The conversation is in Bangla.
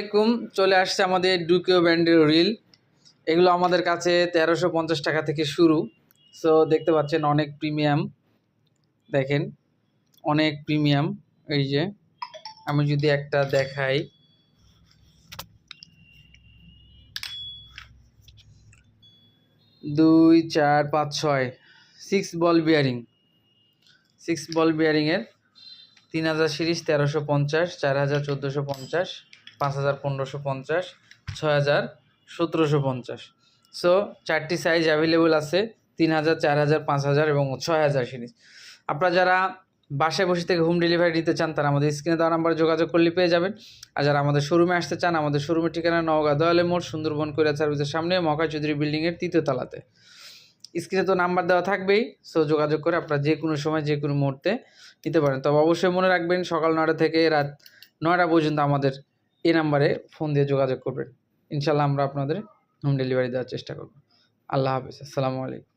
আসসালামাইকুম চলে আসছে আমাদের ডুকিও ব্র্যান্ডের রিল এগুলো আমাদের কাছে তেরোশো পঞ্চাশ টাকা থেকে শুরু। সো দেখতে পাচ্ছেন অনেক প্রিমিয়াম দেখেন, অনেক প্রিমিয়াম এই যে, আমি যদি একটা দেখাই। দুই, চার, পাঁচ, ছয়। Six ball bearing six ball বিয়ারিংয়ের তিন হাজার সিরিজ তেরোশো পঞ্চাশ, চার হাজার চোদ্দোশো পঞ্চাশ। পাঁচ হাজার পনেরোশো পঞ্চাশ, ছয় হাজার সতেরোশো পঞ্চাশ। সো চারটি সাইজ অ্যাভেলেবল আছে, তিন হাজার, চার হাজার, পাঁচ হাজার এবং ছয় হাজার সিরিজ আপনারা যারা বাসায় বসে থেকে হোম ডেলিভারি দিতে চান, তারা আমাদের স্ক্রিনে দেওয়া নাম্বারে যোগাযোগ করলে পেয়ে যাবেন। আর যারা আমাদের শোরুমে আসতে চান, আমাদের শোরুমের ঠিকানা নওগাঁ দয়ালে মোড়, সুন্দরবন কোরিয়া সার্ভিসের সামনে মকা চৌধুরী বিল্ডিংয়ের তৃতীয় তলাতে। স্ক্রিনে তো নাম্বার দেওয়া থাকবেই সো যোগাযোগ করে আপনারা যে কোনো সময়, যে কোনো মুহূর্তে নিতে পারেন। তবে অবশ্যই মনে রাখবেন, সকাল নয়টা থেকে রাত নয়টা পর্যন্ত আমাদের এই নাম্বারে ফোন দিয়ে যোগাযোগ করবেন। ইনশাল্লাহ আমরা আপনাদের হোম ডেলিভারি দেওয়ার চেষ্টা করব। আল্লাহ হাফিজ। আসসালামু আলাইকুম।